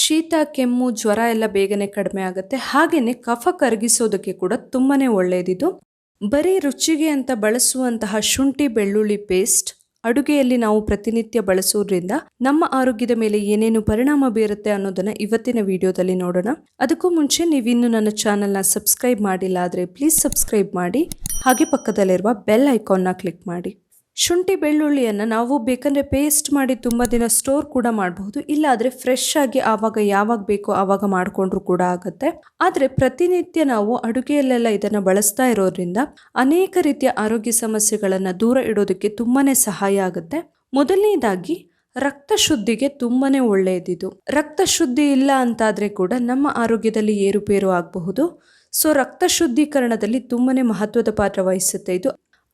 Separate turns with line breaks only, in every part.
ಶೀತ, ಕೆಮ್ಮು, ಜ್ವರ ಎಲ್ಲ ಬೇಗನೆ ಕಡಿಮೆ ಆಗುತ್ತೆ. ಹಾಗೆಯೇ ಕಫ ಕರಗಿಸೋದಕ್ಕೆ ಕೂಡ ತುಂಬಾ ಒಳ್ಳೆಯದಿದು ಬರೀ ರುಚಿಗೆ ಅಂತ ಬಳಸುವಂತಹ ಶುಂಠಿ, ಬೆಳ್ಳುಳ್ಳಿ ಪೇಸ್ಟ್ ಅಡುಗೆಯಲ್ಲಿ ನಾವು ಪ್ರತಿನಿತ್ಯ ಬಳಸೋದ್ರಿಂದ ನಮ್ಮ ಆರೋಗ್ಯದ ಮೇಲೆ ಏನೇನು ಪರಿಣಾಮ ಬೀರುತ್ತೆ ಅನ್ನೋದನ್ನ ಇವತ್ತಿನ ವಿಡಿಯೋದಲ್ಲಿ ನೋಡೋಣ. ಅದಕ್ಕೂ ಮುಂಚೆ ನೀವಿನ್ನೂ ನನ್ನ ಚಾನಲ್ನ ಸಬ್ಸ್ಕ್ರೈಬ್ ಮಾಡಿಲ್ಲ ಆದರೆ ಪ್ಲೀಸ್ ಸಬ್ಸ್ಕ್ರೈಬ್ ಮಾಡಿ. ಹಾಗೆ ಪಕ್ಕದಲ್ಲಿರುವ ಬೆಲ್ ಐಕಾನ್ನ ಕ್ಲಿಕ್ ಮಾಡಿ. ಶುಂಠಿ ಬೆಳ್ಳುಳ್ಳಿಯನ್ನು ನಾವು ಬೇಕಂದರೆ ಪೇಸ್ಟ್ ಮಾಡಿ ತುಂಬ ದಿನ ಸ್ಟೋರ್ ಕೂಡ ಮಾಡಬಹುದು. ಇಲ್ಲಾದರೆ ಫ್ರೆಶ್ ಆಗಿ ಆವಾಗ ಯಾವಾಗ ಬೇಕೋ ಆವಾಗ ಮಾಡಿಕೊಂಡ್ರು ಕೂಡ ಆಗುತ್ತೆ. ಆದರೆ ಪ್ರತಿನಿತ್ಯ ನಾವು ಅಡುಗೆಯಲ್ಲೆಲ್ಲ ಇದನ್ನು ಬಳಸ್ತಾ ಇರೋದ್ರಿಂದ ಅನೇಕ ರೀತಿಯ ಆರೋಗ್ಯ ಸಮಸ್ಯೆಗಳನ್ನು ದೂರ ಇಡೋದಕ್ಕೆ ತುಂಬಾ ಸಹಾಯ ಆಗುತ್ತೆ. ಮೊದಲನೇದಾಗಿ ರಕ್ತ ಶುದ್ಧಿಗೆ ತುಂಬಾ ಒಳ್ಳೆಯದಿದು ರಕ್ತ ಶುದ್ಧಿ ಇಲ್ಲ ಅಂತಾದರೆ ಕೂಡ ನಮ್ಮ ಆರೋಗ್ಯದಲ್ಲಿ ಏರುಪೇರು ಆಗಬಹುದು. ಸೊ ರಕ್ತ ಶುದ್ಧೀಕರಣದಲ್ಲಿ ತುಂಬಾ ಮಹತ್ವದ ಪಾತ್ರ ವಹಿಸುತ್ತೆ ಇದು.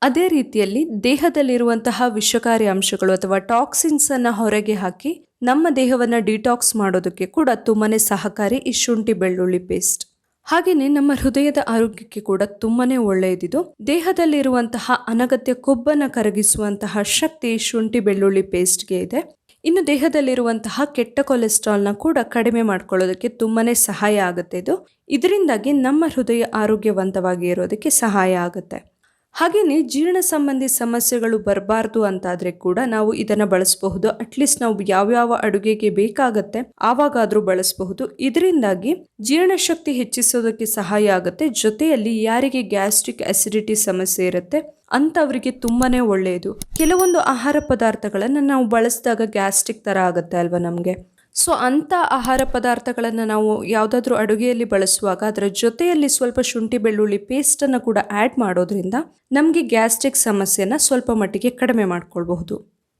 ಅದೇ ರೀತಿಯಲ್ಲಿ ದೇಹದಲ್ಲಿರುವಂತಹ ವಿಷಕಾರಿ ಅಂಶಗಳು ಅಥವಾ ಟಾಕ್ಸಿನ್ಸ್ ಅನ್ನ ಹೊರಗೆ ಹಾಕಿ ನಮ್ಮ ದೇಹವನ್ನು ಡಿಟಾಕ್ಸ್ ಮಾಡೋದಕ್ಕೆ ಕೂಡ ತುಂಬಾನೇ ಸಹಕಾರಿ ಈ ಶುಂಠಿ ಬೆಳ್ಳುಳ್ಳಿ ಪೇಸ್ಟ್. ಹಾಗೆಯೇ ನಮ್ಮ ಹೃದಯದ ಆರೋಗ್ಯಕ್ಕೆ ಕೂಡ ತುಂಬಾನೇ ಒಳ್ಳೆಯದಿದು. ದೇಹದಲ್ಲಿರುವಂತಹ ಅನಗತ್ಯ ಕೊಬ್ಬನ್ನು ಕರಗಿಸುವಂತಹ ಶಕ್ತಿ ಶುಂಠಿ ಬೆಳ್ಳುಳ್ಳಿ ಪೇಸ್ಟ್ಗೆ ಇದೆ. ಇನ್ನು ದೇಹದಲ್ಲಿರುವಂತಹ ಕೆಟ್ಟ ಕೊಲೆಸ್ಟ್ರಾಲ್ನ ಕೂಡ ಕಡಿಮೆ ಮಾಡ್ಕೊಳ್ಳೋದಕ್ಕೆ ತುಂಬಾನೇ ಸಹಾಯ ಆಗುತ್ತೆ ಇದು. ಇದರಿಂದಾಗಿ ನಮ್ಮ ಹೃದಯ ಆರೋಗ್ಯವಂತವಾಗಿ ಇರೋದಕ್ಕೆ ಸಹಾಯ ಆಗುತ್ತೆ. ಹಾಗೆಯೇ ಜೀರ್ಣ ಸಂಬಂಧಿ ಸಮಸ್ಯೆಗಳು ಬರಬಾರ್ದು ಅಂತಾದರೆ ಕೂಡ ನಾವು ಇದನ್ನು ಬಳಸಬಹುದು. ಅಟ್ಲೀಸ್ಟ್ ನಾವು ಯಾವ್ಯಾವ ಅಡುಗೆಗೆ ಬೇಕಾಗತ್ತೆ ಆವಾಗಾದರೂ ಬಳಸಬಹುದು. ಇದರಿಂದಾಗಿ ಜೀರ್ಣಶಕ್ತಿ ಹೆಚ್ಚಿಸೋದಕ್ಕೆ ಸಹಾಯ ಆಗುತ್ತೆ. ಜೊತೆಯಲ್ಲಿ ಯಾರಿಗೆ ಗ್ಯಾಸ್ಟ್ರಿಕ್ ಅಸಿಡಿಟಿ ಸಮಸ್ಯೆ ಇರುತ್ತೆ ಅಂಥವರಿಗೆ ತುಂಬಾನೇ ಒಳ್ಳೆಯದು ಕೆಲವೊಂದು ಆಹಾರ ಪದಾರ್ಥಗಳನ್ನು ನಾವು ಬಳಸಿದಾಗ ಗ್ಯಾಸ್ಟ್ರಿಕ್ ಥರ ಆಗುತ್ತೆ ಅಲ್ವಾ ನಮಗೆ? ಸೊ ಅಂಥ ಆಹಾರ ಪದಾರ್ಥಗಳನ್ನು ನಾವು ಯಾವುದಾದ್ರೂ ಅಡುಗೆಯಲ್ಲಿ ಬಳಸುವಾಗ ಅದರ ಜೊತೆಯಲ್ಲಿ ಸ್ವಲ್ಪ ಶುಂಠಿ ಬೆಳ್ಳುಳ್ಳಿ ಪೇಸ್ಟನ್ನು ಕೂಡ ಆ್ಯಡ್ ಮಾಡೋದ್ರಿಂದ ನಮಗೆ ಗ್ಯಾಸ್ಟ್ರಿಕ್ ಸಮಸ್ಯೆನ ಸ್ವಲ್ಪ ಮಟ್ಟಿಗೆ ಕಡಿಮೆ ಮಾಡ್ಕೊಳ್ಬಹುದು.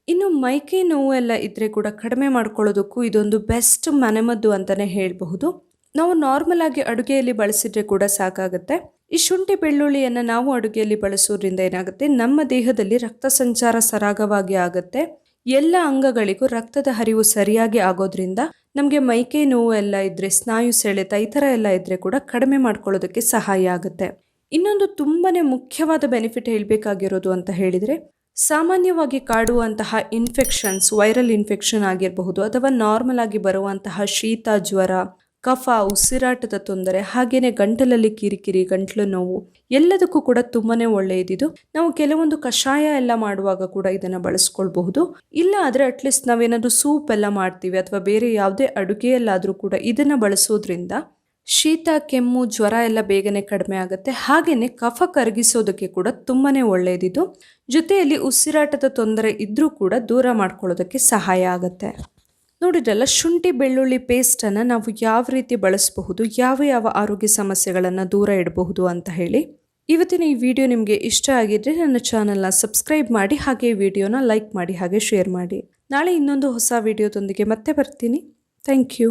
ಇನ್ನು ಮೈಕೈ ನೋವು ಎಲ್ಲ ಇದ್ದರೆ ಕೂಡ ಕಡಿಮೆ ಮಾಡ್ಕೊಳ್ಳೋದಕ್ಕೂ ಇದೊಂದು ಬೆಸ್ಟ್ ಮನೆಮದ್ದು ಅಂತಲೇ ಹೇಳಬಹುದು. ನಾವು ನಾರ್ಮಲ್ ಆಗಿ ಅಡುಗೆಯಲ್ಲಿ ಬಳಸಿದ್ರೆ ಕೂಡ ಸಾಕಾಗುತ್ತೆ. ಈ ಶುಂಠಿ ಬೆಳ್ಳುಳ್ಳಿಯನ್ನು ನಾವು ಅಡುಗೆಯಲ್ಲಿ ಬಳಸೋದ್ರಿಂದ ಏನಾಗುತ್ತೆ? ನಮ್ಮ ದೇಹದಲ್ಲಿ ರಕ್ತ ಸಂಚಾರ ಸರಾಗವಾಗಿ ಆಗುತ್ತೆ. ಎಲ್ಲ ಅಂಗಗಳಿಗೂ ರಕ್ತದ ಹರಿವು ಸರಿಯಾಗಿ ಆಗೋದ್ರಿಂದ ನಮಗೆ ಮೈಕೈ ನೋವು ಎಲ್ಲ ಇದ್ದರೆ ಸ್ನಾಯು ಸೆಳೆತ ಈ ಥರ ಎಲ್ಲ ಇದ್ದರೆ ಕೂಡ ಕಡಿಮೆ ಮಾಡ್ಕೊಳ್ಳೋದಕ್ಕೆ ಸಹಾಯ ಆಗುತ್ತೆ. ಇನ್ನೊಂದು ತುಂಬಾ ಮುಖ್ಯವಾದ ಬೆನಿಫಿಟ್ ಹೇಳಬೇಕಾಗಿರೋದು ಅಂತ ಹೇಳಿದರೆ, ಸಾಮಾನ್ಯವಾಗಿ ಕಾಡುವಂತಹ ಇನ್ಫೆಕ್ಷನ್ಸ್, ವೈರಲ್ ಇನ್ಫೆಕ್ಷನ್ ಆಗಿರಬಹುದು ಅಥವಾ ನಾರ್ಮಲ್ ಆಗಿ ಬರುವಂತಹ ಶೀತ, ಜ್ವರ ಕಫ, ಉಸಿರಾಟದ ತೊಂದರೆ, ಹಾಗೇನೆ ಗಂಟಲಲ್ಲಿ ಕಿರಿಕಿರಿ, ಗಂಟಲು ನೋವು, ಎಲ್ಲದಕ್ಕೂ ಕೂಡ ತುಂಬಾನೇ ಒಳ್ಳೆಯದಿದು ನಾವು ಕೆಲವೊಂದು ಕಷಾಯ ಎಲ್ಲ ಮಾಡುವಾಗ ಕೂಡ ಇದನ್ನ ಬಳಸ್ಕೊಳ್ಬಹುದು. ಇಲ್ಲ ಆದ್ರೆ ಅಟ್ಲೀಸ್ಟ್ ನಾವೇನಾದರೂ ಸೂಪ್ ಎಲ್ಲ ಮಾಡ್ತೀವಿ ಅಥವಾ ಬೇರೆ ಯಾವುದೇ ಅಡುಗೆಯಲ್ಲಾದರೂ ಕೂಡ ಇದನ್ನ ಬಳಸೋದ್ರಿಂದ ಶೀತ, ಕೆಮ್ಮು, ಜ್ವರ ಎಲ್ಲ ಬೇಗನೆ ಕಡಿಮೆ ಆಗುತ್ತೆ. ಹಾಗೆಯೇ ಕಫ ಕರಗಿಸೋದಕ್ಕೆ ಕೂಡ ತುಂಬಾನೇ ಒಳ್ಳೆಯದಿದು ಜೊತೆಯಲ್ಲಿ ಉಸಿರಾಟದ ತೊಂದರೆ ಇದ್ದರೂ ಕೂಡ ದೂರ ಮಾಡ್ಕೊಳ್ಳೋದಕ್ಕೆ ಸಹಾಯ ಆಗುತ್ತೆ. ನೋಡಿದ್ರಲ್ಲ, ಶುಂಠಿ ಬೆಳ್ಳುಳ್ಳಿ ಪೇಸ್ಟನ್ನು ನಾವು ಯಾವ ರೀತಿ ಬಳಸಬಹುದು, ಯಾವ ಯಾವ ಆರೋಗ್ಯ ಸಮಸ್ಯೆಗಳನ್ನು ದೂರ ಇಡಬಹುದು ಅಂತ ಹೇಳಿ ಇವತ್ತಿನ ಈ ವಿಡಿಯೋ ನಿಮಗೆ ಇಷ್ಟ ಆಗಿದ್ರೆ ನನ್ನ ಚಾನಲ್ನ ಸಬ್ಸ್ಕ್ರೈಬ್ ಮಾಡಿ, ಹಾಗೆ ವಿಡಿಯೋನ ಲೈಕ್ ಮಾಡಿ, ಹಾಗೆ ಶೇರ್ ಮಾಡಿ. ನಾಳೆ ಇನ್ನೊಂದು ಹೊಸ ವಿಡಿಯೋದೊಂದಿಗೆ ಮತ್ತೆ ಬರ್ತೀನಿ. Thank you.